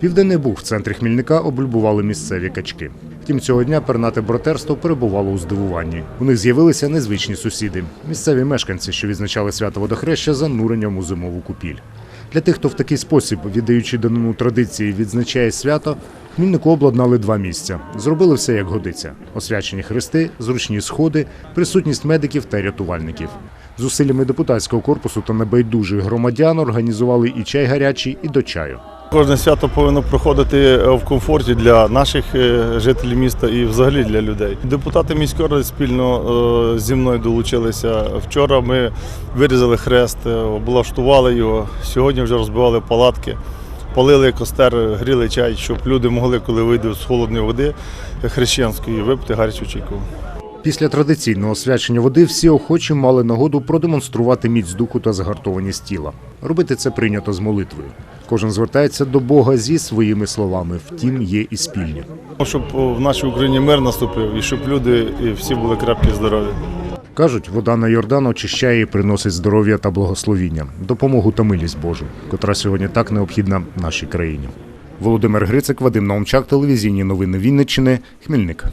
Південний Буг в центрі Хмільника облюбували місцеві качки. Втім, цього дня пернате братерство перебувало у здивуванні. У них з'явилися незвичні сусіди, місцеві мешканці, що відзначали свято водохреща зануренням у зимову купіль. Для тих, хто в такий спосіб, віддаючи данину традиції, відзначає свято, Хмільнику обладнали два місця. Зробили все як годиться: освячені хрести, зручні сходи, присутність медиків та рятувальників. Зусиллями депутатського корпусу та небайдужих громадян організували і чай гарячий, і до чаю. Кожне свято повинно проходити е, в комфорті для наших е, жителів міста і взагалі для людей. Депутати міської ради спільно е, зі мною долучилися. Вчора ми вирізали хрест, облаштували його. Сьогодні вже розбивали палатки, палили костер, гріли чай, щоб люди могли, коли вийдуть з холодної води хрещенської, випити гарячу чайку. Після традиційного освячення води всі охочі мали нагоду продемонструвати міць духу та згартованість тіла. Робити це прийнято з молитвою. Кожен звертається до Бога зі своїми словами, втім є і спільні. Щоб в нашій Україні мир наступив і щоб люди і всі були крепкі здорові. Кажуть, вода на Йордан очищає і приносить здоров'я та благословіння, допомогу та милість Божу, котра сьогодні так необхідна нашій країні. Володимир Грицик, Вадим Наумчак, телевізійні новини Вінниччини, Хмільник.